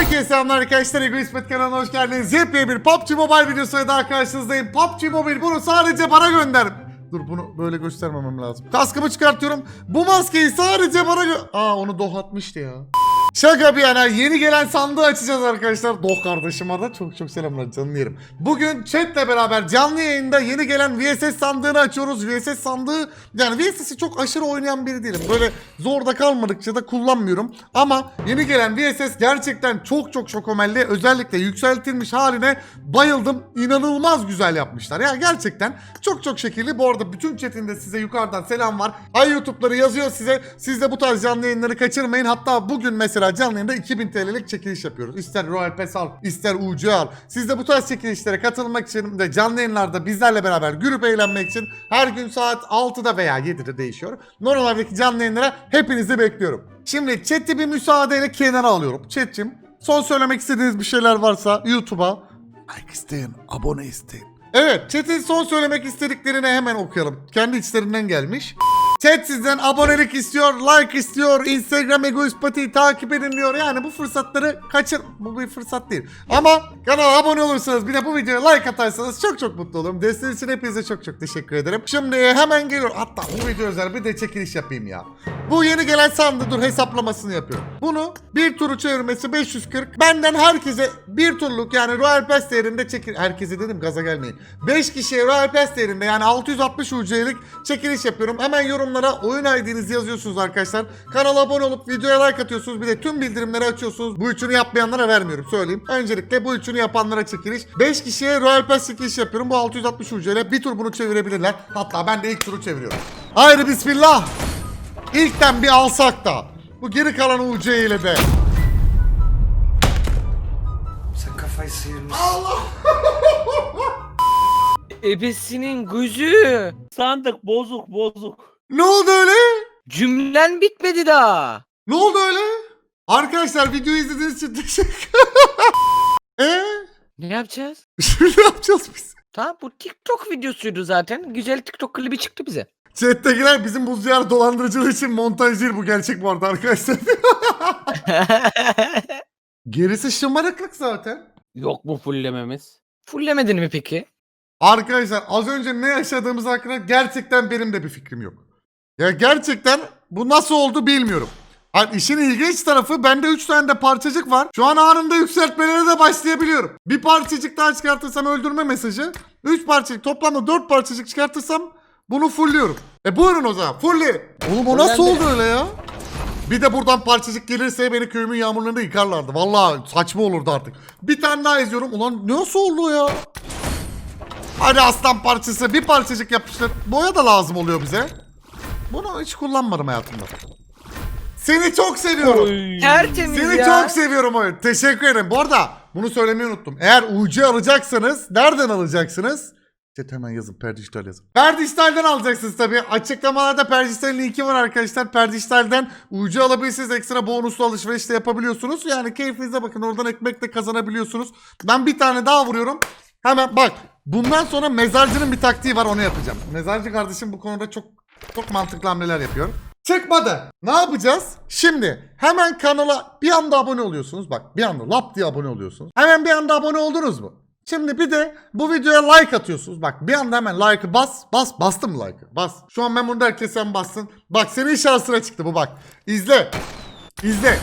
Herkese selamlar arkadaşlar. Ego İsmet kanalına hoş geldiniz. Yepyeni bir PUBG Mobile videosuyla daha karşınızdayım. PUBG Mobile bunu sadece bana gönder. Dur bunu böyle göstermemem lazım. Kaskımı çıkartıyorum. Bu maskeyi sadece bana gö... Aa onu Doh atmıştı ya. Şaka bir yana yeni gelen sandığı açacağız arkadaşlar. Doh kardeşime de çok çok selamlar canım yerim. Bugün chatle beraber canlı yayında yeni gelen VSS sandığını açıyoruz. VSS sandığı yani VSS'i çok aşırı oynayan biri değilim. Böyle zorda kalmadıkça da kullanmıyorum. Ama yeni gelen VSS gerçekten çok çok çok ömelli. Özellikle yükseltilmiş haline bayıldım. İnanılmaz güzel yapmışlar. Ya gerçekten çok çok şekilli. Bu arada bütün chatinde size yukarıdan selam var. Ay YouTube'ları yazıyor size. Siz de bu tarz canlı yayınları kaçırmayın. Hatta bugün mesela canlı yayında 2000 TL'lik çekiliş yapıyoruz. İster Royal Pass al, ister UC al. Siz de bu tarz çekilişlere katılmak için de canlı yayınlarda bizlerle beraber gülüp eğlenmek için her gün saat 6'da veya 7'de değişiyor. Normaldeki canlı yayınlara hepinizi bekliyorum. Şimdi chat'i bir müsaadeyle kenara alıyorum. Chat'cim son söylemek istediğiniz bir şeyler varsa YouTube'a like isteyin, abone isteyin. Evet, chat'in son söylemek istediklerini hemen okuyalım. Kendi içlerinden gelmiş. Chat sizden abonelik istiyor, like istiyor, Instagram Egoist Pati'yi takip edin diyor. Yani bu fırsatları kaçır... Bu bir fırsat değil. Ama kanala abone olursanız bir de bu videoya like atarsanız çok çok mutlu olurum. Desteğiniz için hepinize çok çok teşekkür ederim. Şimdi hemen geliyor. Hatta bu video özel bir de çekiliş yapayım ya. Bu yeni gelen sandı dur hesaplamasını yapıyorum. Bunu bir turu çevirmesi 540. Benden herkese bir turluk yani Royal Pass değerinde çekil... Herkese dedim gaza gelmeyin. 5 kişiye Royal Pass değerinde yani 660 UC'lik çekiliş yapıyorum. Hemen yorumlara oyun ID'nizi yazıyorsunuz arkadaşlar. Kanala abone olup videoya like atıyorsunuz. Bir de tüm bildirimleri açıyorsunuz. Bu üçünü yapmayanlara vermiyorum söyleyeyim. Öncelikle bu üçünü yapanlara çekiliş. 5 kişiye Royal Pass çekiliş yapıyorum. Bu 660 UC ile bir tur bunu çevirebilirler. Hatta ben de ilk turu çeviriyorum. Haydi bismillah. İlkten bir alsak da. Bu geri kalan UC ile de. Sen kafayı sıyırmışsın. Ebesinin gözü. Sandık bozuk bozuk. Ne oldu öyle? Cümlen bitmedi daha. Ne oldu öyle? Arkadaşlar videoyu izlediğiniz için teşekkür Eee? Ne yapacağız? Şimdi ne yapacağız biz? Tamam bu TikTok videosuydu zaten. Güzel TikTok klibi çıktı bize. Chat'tekiler bizim bu ziyar dolandırıcılığı için montaj değil bu gerçek bu arada arkadaşlar. Gerisi şımarıklık zaten. Yok mu fullememiz? Fullemedin mi peki? Arkadaşlar az önce ne yaşadığımız hakkında gerçekten benim de bir fikrim yok. Ya gerçekten bu nasıl oldu bilmiyorum. Hani işin ilginç tarafı bende 3 tane de parçacık var. Şu an anında yükseltmelere de başlayabiliyorum. Bir parçacık daha çıkartırsam öldürme mesajı. 3 parçacık toplamda 4 parçacık çıkartırsam bunu fullüyorum. E buyurun o zaman fulli. Oğlum o nasıl oldu öyle ya? Bir de buradan parçacık gelirse beni köyümün yağmurlarında yıkarlardı. Vallahi saçma olurdu artık. Bir tane daha izliyorum. Ulan nasıl oldu ya? Hadi aslan parçası bir parçacık yapıştır. Boya da lazım oluyor bize. Bunu hiç kullanmadım hayatımda. Seni çok seviyorum. Tertemiz Seni ya. çok seviyorum oyun. Teşekkür ederim. Bu arada bunu söylemeyi unuttum. Eğer UC alacaksanız nereden alacaksınız? Chat hemen yazın. Perdiştal yazın. Perdiştal'den alacaksınız tabii. Açıklamalarda Perdiştal'in linki var arkadaşlar. Perdiştal'den UC alabilirsiniz. Ekstra bonuslu alışveriş de yapabiliyorsunuz. Yani keyfinize bakın. Oradan ekmek de kazanabiliyorsunuz. Ben bir tane daha vuruyorum. Hemen bak. Bundan sonra mezarcının bir taktiği var onu yapacağım. Mezarcı kardeşim bu konuda çok çok mantıklı hamleler yapıyor. Çıkmadı. Ne yapacağız? Şimdi hemen kanala bir anda abone oluyorsunuz. Bak bir anda lap diye abone oluyorsunuz. Hemen bir anda abone oldunuz mu? Şimdi bir de bu videoya like atıyorsunuz. Bak bir anda hemen like'ı bas. Bas. Bastım like'ı? Bas. Şu an ben bunu derken sen bassın. Bak senin şansına çıktı bu bak. İzle. İzle.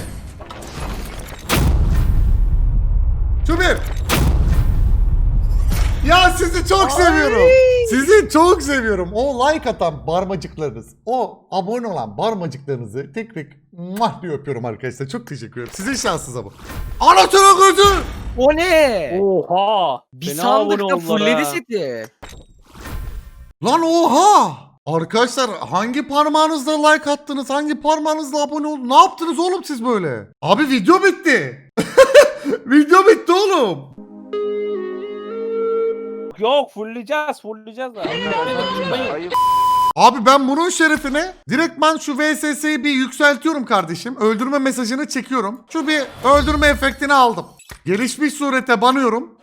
Şu. Ya sizi çok seviyorum. Sizi çok seviyorum. O like atan parmacıklarınız, o abone olan parmacıklarınızı tek tek muah diye öpüyorum arkadaşlar. Çok teşekkür ederim. Sizin şansınıza bu. Anasını gözü! O ne? Oha. Bir Fena sandıkta abone oldular fulledi ha. seti. Lan oha! Arkadaşlar hangi parmağınızla like attınız? Hangi parmağınızla abone oldunuz? Ne yaptınız oğlum siz böyle? Abi video bitti. video bitti oğlum. Yok fullleyeceğiz fullleyeceğiz da. Ayıp. Abi ben bunun şerefine direktman şu VSS'yi bir yükseltiyorum kardeşim. Öldürme mesajını çekiyorum. Şu bir öldürme efektini aldım. Gelişmiş surete banıyorum.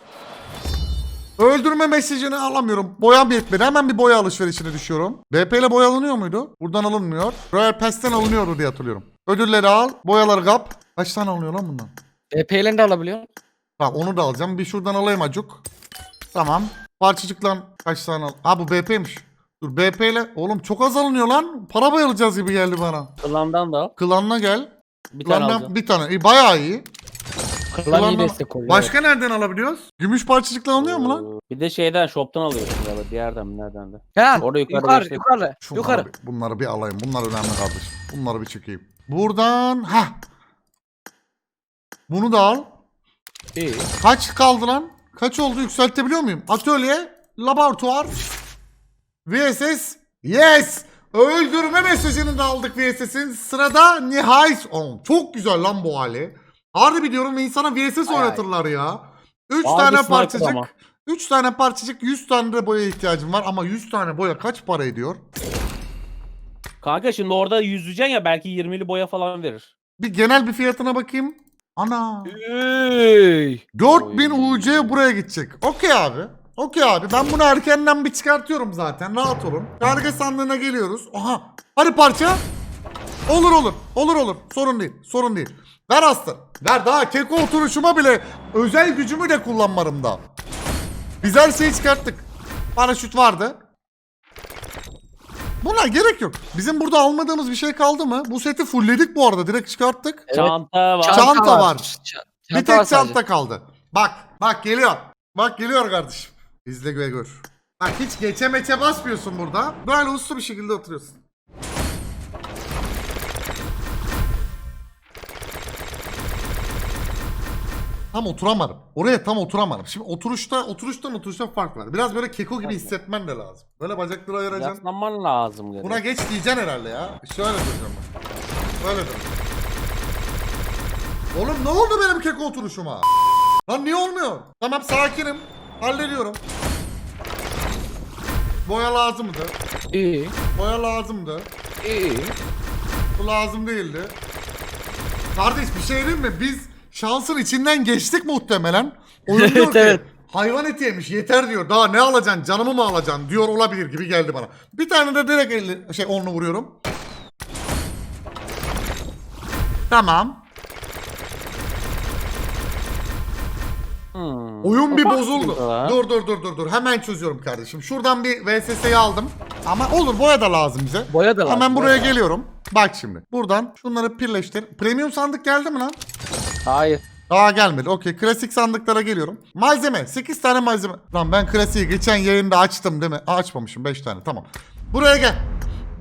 Öldürme mesajını alamıyorum. Boyam yetmedi. Hemen bir boya alışverişine düşüyorum. BP ile boya alınıyor muydu? Buradan alınmıyor. Royal Pass'ten alınıyordu diye hatırlıyorum. Ödülleri al. Boyaları kap. Kaç tane alınıyor lan bundan? DP'lerini de alabiliyorsun. Tamam onu da alacağım. Bir şuradan alayım acuk. Tamam. Parçacıklan kaç tane al? Ha bu BP'miş. Dur BP ile. Oğlum çok az alınıyor lan. Para bayılacağız gibi geldi bana. Klandan da al. Klanına gel. Bir tane Klandan alacağım. bir tane. İyi, bayağı iyi. Klan iyi Klandan- destek oluyor. Başka nereden alabiliyoruz? Gümüş parçacıkla alınıyor mu lan? Bir de şeyden shop'tan alıyorsun galiba. Diğerden mi nereden de. Ha, Orada yukarı yukarı, geçtik. yukarı, Şunları yukarı. bir- bunları bir alayım. Bunlar önemli kardeşim. Bunları bir çekeyim. Buradan ha. Bunu da al. İyi. Kaç kaldı lan? Kaç oldu yükseltebiliyor muyum? Atölye, laboratuvar, VSS. Yes! Öldürme mesajını da aldık VSS'in. Sırada nihayet. Oğlum, çok güzel lan bu hali. Harbi diyorum insana VSS Ay ay. oynatırlar ya. 3 Harbi tane parçacık. ama. 3 tane parçacık 100 tane de boya ihtiyacım var ama 100 tane boya kaç para ediyor? Kanka şimdi orada yüzeceksin ya belki 20'li boya falan verir. Bir genel bir fiyatına bakayım. Ana. Ey. 4000 Oy. UC buraya gidecek. Okey abi. Okey abi. Ben bunu erkenden bir çıkartıyorum zaten. Rahat olun. Karga sandığına geliyoruz. Aha. Hadi parça. Olur olur. Olur olur. Sorun değil. Sorun değil. Ver aslan. Ver daha keko oturuşuma bile özel gücümü de kullanmarım daha. Biz her şeyi çıkarttık. Paraşüt vardı. Buna gerek yok. Bizim burada almadığımız bir şey kaldı mı? Bu seti fullledik bu arada. Direkt çıkarttık. Evet. Çanta var. Çanta var. Ç- Bir çanta tek var sadece. çanta kaldı. Bak, bak geliyor. Bak geliyor kardeşim. İzle ve gör. Bak hiç geçe meçe basmıyorsun burada. Böyle uslu bir şekilde oturuyorsun. Tam oturamadım. Oraya tam oturamadım. Şimdi oturuşta, oturuştan oturuşta fark var. Biraz böyle keko gibi hissetmen de lazım. Böyle bacakları ayıracaksın. Yaslanman lazım. gene. Buna geç diyeceksin herhalde ya. Şöyle duracağım ben. Böyle dur. Oğlum ne oldu benim keko oturuşuma? Lan niye olmuyor? Tamam sakinim. Hallediyorum. Boya lazımdı. İyi. Boya lazımdı. İyi. Bu lazım değildi. Kardeş bir şey diyeyim mi? Biz şansın içinden geçtik muhtemelen. Oyun diyor Evet, ki evet. hayvan eti yemiş yeter diyor. Daha ne alacaksın canımı mı alacaksın diyor olabilir gibi geldi bana. Bir tane de direkt elli, şey onlu vuruyorum. Tamam. Hmm. Oyun bir bozuldu. Dur dur dur dur dur. Hemen çözüyorum kardeşim. Şuradan bir VSS'yi aldım. Ama olur boya da lazım bize. Boya da lazım. Hemen buraya boya geliyorum. Bak şimdi. Buradan şunları birleştir. Premium sandık geldi mi lan? Hayır. Daha gelmedi. Okey. Klasik sandıklara geliyorum. Malzeme. 8 tane malzeme. Lan ben klasiği geçen yayında açtım değil mi? Aa, açmamışım 5 tane. Tamam. Buraya gel.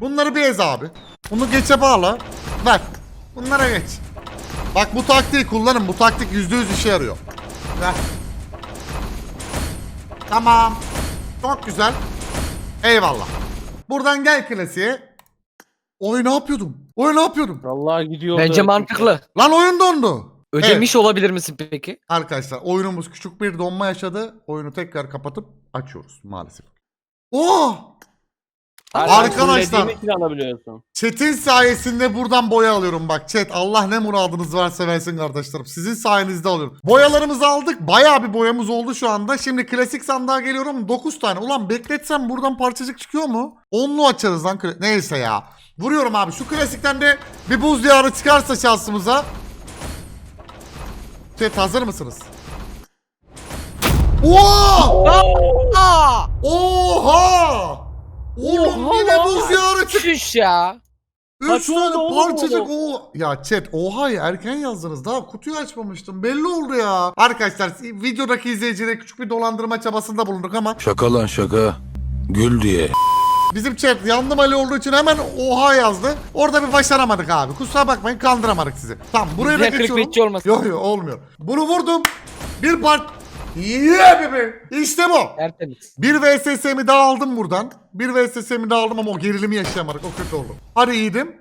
Bunları bir ez abi. Bunu geçe bağla. Ver. Bunlara geç. Bak bu taktiği kullanın. Bu taktik %100 işe yarıyor. Ver. Tamam. Çok güzel. Eyvallah. Buradan gel klasiğe. Oy ne yapıyordum? Oy ne yapıyordum? Vallahi gidiyor. Bence mantıklı. Lan oyun dondu. Evet. Ödemiş olabilir misin peki? Arkadaşlar oyunumuz küçük bir donma yaşadı. Oyunu tekrar kapatıp açıyoruz maalesef. Oh! Arkadaşlar. için alabiliyorsun. Chat'in sayesinde buradan boya alıyorum bak chat. Allah ne muradınız varsa versin kardeşlerim. Sizin sayenizde alıyorum. Boyalarımızı aldık. Bayağı bir boyamız oldu şu anda. Şimdi klasik sandığa geliyorum. 9 tane. Ulan bekletsem buradan parçacık çıkıyor mu? Onlu açarız lan. kla- Neyse ya. Vuruyorum abi. Şu klasikten de bir buz diyarı çıkarsa şansımıza. Chat hazır mısınız? Oo! Aa! Oha! Oğlum Oha yine buz diyarı çıktı. Ya. Üç oldu tane parçacık o. Ya chat oha ya erken yazdınız. Daha kutuyu açmamıştım. Belli oldu ya. Arkadaşlar videodaki izleyicilere küçük bir dolandırma çabasında bulunduk ama Şaka lan şaka. Gül diye. Bizim chat yandım Ali olduğu için hemen oha yazdı. Orada bir başaramadık abi. Kusura bakmayın kandıramadık sizi. Tamam buraya da geçiyorum. olmasın. Yok yok olmuyor. Bunu vurdum. Bir part... Yeah bebe. İşte bu. Tertemiz. Bir VSS'mi daha aldım buradan. Bir VSS'mi daha aldım ama o gerilimi yaşayamadık. O kötü oldu. Hadi iyiydim.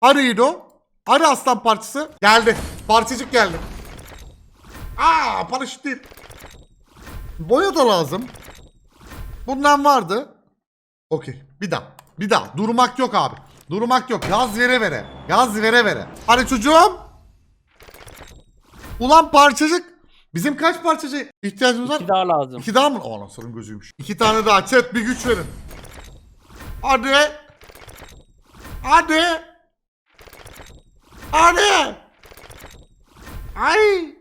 Hadi iyiydi o. Hadi aslan parçası. Geldi. Parçacık geldi. Aa paraşüt değil. Boya da lazım. Bundan vardı. Okey. Bir daha. Bir daha. Durmak yok abi. Durmak yok. Yaz vere vere. Yaz vere vere. Hadi çocuğum. Ulan parçacık. Bizim kaç parçacık ihtiyacımız var? İki daha lazım. İki daha mı? Aa nasılın gözüymüş. İki tane daha. Chat bir güç verin. Hadi. Hadi. Hadi. Ay.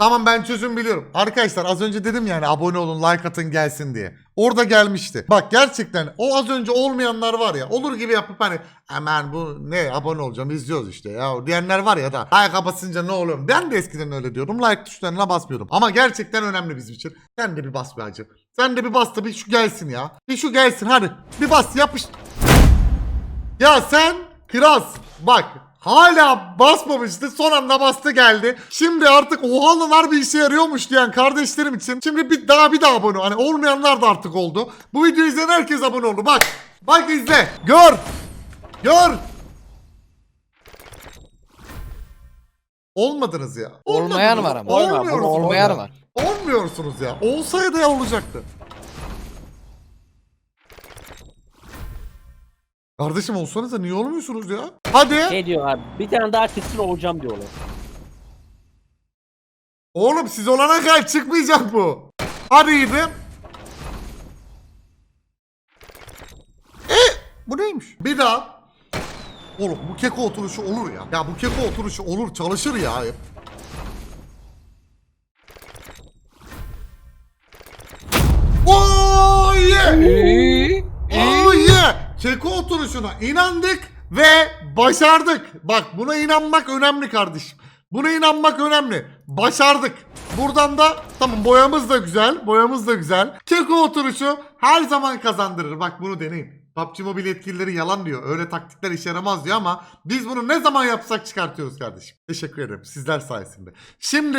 Tamam ben çözüm biliyorum. Arkadaşlar az önce dedim yani abone olun like atın gelsin diye. Orada gelmişti. Bak gerçekten o az önce olmayanlar var ya olur gibi yapıp hani hemen bu ne abone olacağım izliyoruz işte ya diyenler var ya da like basınca ne oluyor. Ben de eskiden öyle diyordum like tuşlarına basmıyordum. Ama gerçekten önemli bizim için. Sen de bir bas be hacı. Sen de bir bas da bir şu gelsin ya. Bir şu gelsin hadi. Bir bas yapış. Ya sen kras bak hala basmamıştı son anda bastı geldi. Şimdi artık o halılar bir işe yarıyormuş diyen kardeşlerim için şimdi bir daha bir daha abone hani olmayanlar da artık oldu. Bu videoyu izleyen herkes abone oldu bak. Bak izle gör. Gör. Olmadınız ya. Olmayan var ama. Olmuyorsunuz. Olmayan var. Olmuyorsunuz ya. Olsaydı ya olacaktı. Kardeşim olsanız da niye olmuyorsunuz ya? Hadi. Ne diyor abi? Bir tane daha çıksın olacağım diyorlar. Oğlum siz olana kadar çıkmayacak bu. Hadi yedim. E bu neymiş? Bir daha. Oğlum bu keko oturuşu olur ya. Ya bu keko oturuşu olur çalışır ya hep. Oturuşuna inandık ve başardık. Bak buna inanmak önemli kardeşim. Buna inanmak önemli. Başardık. Buradan da tamam boyamız da güzel. Boyamız da güzel. Keko oturuşu her zaman kazandırır. Bak bunu deneyin. PUBG Mobile yetkilileri yalan diyor. Öyle taktikler işe yaramaz diyor ama biz bunu ne zaman yapsak çıkartıyoruz kardeşim. Teşekkür ederim sizler sayesinde. Şimdi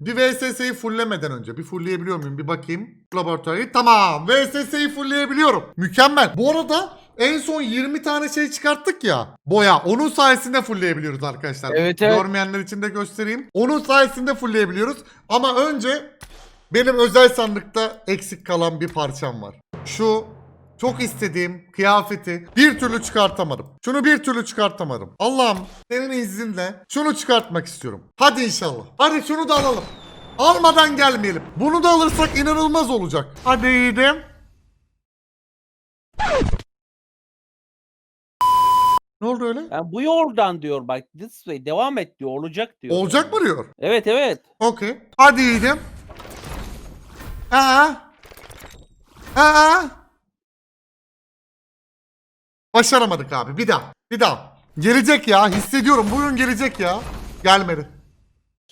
bir VSS'yi fulllemeden önce bir fullleyebiliyor muyum bir bakayım. Laboratuvarı tamam VSS'yi fullleyebiliyorum. Mükemmel. Bu arada en son 20 tane şey çıkarttık ya. Boya. Onun sayesinde fullleyebiliyoruz arkadaşlar. Evet, evet. Görmeyenler için de göstereyim. Onun sayesinde fullleyebiliyoruz. Ama önce benim özel sandıkta eksik kalan bir parçam var. Şu çok istediğim kıyafeti bir türlü çıkartamadım. Şunu bir türlü çıkartamadım. Allah'ım senin izninle şunu çıkartmak istiyorum. Hadi inşallah. Hadi şunu da alalım. Almadan gelmeyelim. Bunu da alırsak inanılmaz olacak. Hadi yiğidim. Ne oldu öyle? Yani bu yoldan diyor bak this way devam et diyor olacak diyor. Olacak mı diyor? Evet evet. Okey. Hadi yiğidim. Aa. Aa. Başaramadık abi. Bir daha. Bir daha. Gelecek ya. Hissediyorum. Bugün gelecek ya. Gelmedi.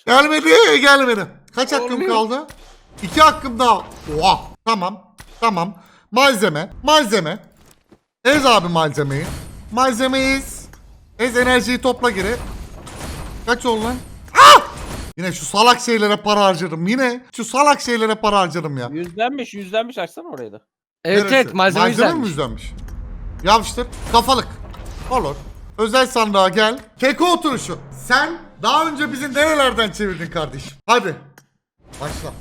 Gelmedi. Gelmedi. Kaç hakkım Olmuyor. kaldı? İki hakkım daha. Oha. Tamam. Tamam. Malzeme. Malzeme. Ez abi malzemeyi. Malzemeyiz. Ez enerjiyi topla geri. Kaç oldu lan? Ah! Yine şu salak şeylere para harcadım. Yine şu salak şeylere para harcadım ya. Yüzlenmiş yüzlenmiş açsana orayı da. Evet Neresi? evet malzeme mi güzelmiş. yüzlenmiş? Yapıştır. Kafalık. Olur. Özel sandığa gel. Keko oturuşu. Sen daha önce bizi nerelerden çevirdin kardeşim? Hadi. Başla.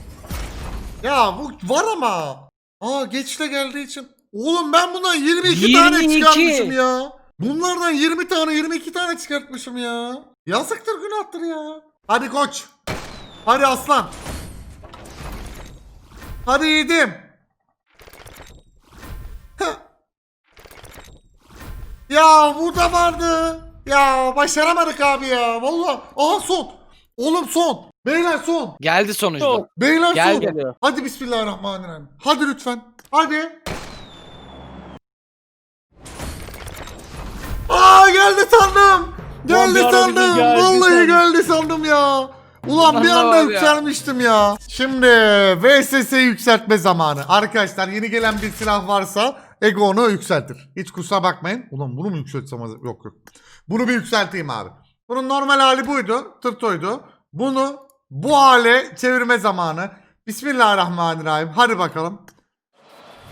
Ya bu var ama. Aa geçte geldiği için. Oğlum ben bundan 22, tane 22. çıkartmışım ya. Bunlardan 20 tane 22 tane çıkartmışım ya. Yazıktır günahtır ya. Hadi koç. Hadi aslan. Hadi. Heh. Ya bu da vardı. Ya başaramadık abi ya. Vallahi. Aha son. Oğlum son. Beyler son. Geldi sonuçta. Beyler Gel son. geliyor. Hadi bismillahirrahmanirrahim. Hadi lütfen. Hadi. Geldi sandım. Geldi bir sandım. geldi Vallahi sandım. geldi sandım ya. Ulan bir anda var ya. yükselmiştim ya. Şimdi VSS yükseltme zamanı. Arkadaşlar yeni gelen bir silah varsa Ego onu yükseltir. Hiç kusura bakmayın. Ulan bunu mu yükseltsem? Yok yok. Bunu bir yükselteyim abi. Bunun normal hali buydu. Tırtoydu. Bunu bu hale çevirme zamanı. Bismillahirrahmanirrahim. Hadi bakalım.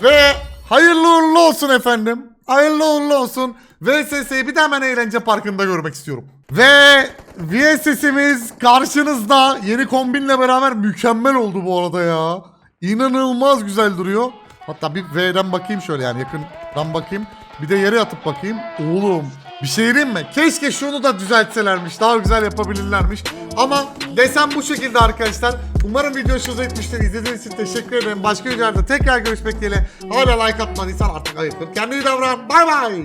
Ve hayırlı uğurlu olsun efendim. Hayırlı uğurlu olsun. VSS'yi bir de hemen eğlence parkında görmek istiyorum. Ve VSS'imiz karşınızda yeni kombinle beraber mükemmel oldu bu arada ya. İnanılmaz güzel duruyor. Hatta bir V'den bakayım şöyle yani yakından bakayım. Bir de yere atıp bakayım. Oğlum bir şey diyeyim mi? Keşke şunu da düzeltselermiş. Daha güzel yapabilirlermiş. Ama desem bu şekilde arkadaşlar. Umarım video hoşunuza gitmiştir. İzlediğiniz için teşekkür ederim. Başka videolarda tekrar görüşmek dileğiyle. Hala like atmadıysan artık ayıptır. Kendine iyi davran. Bay bay.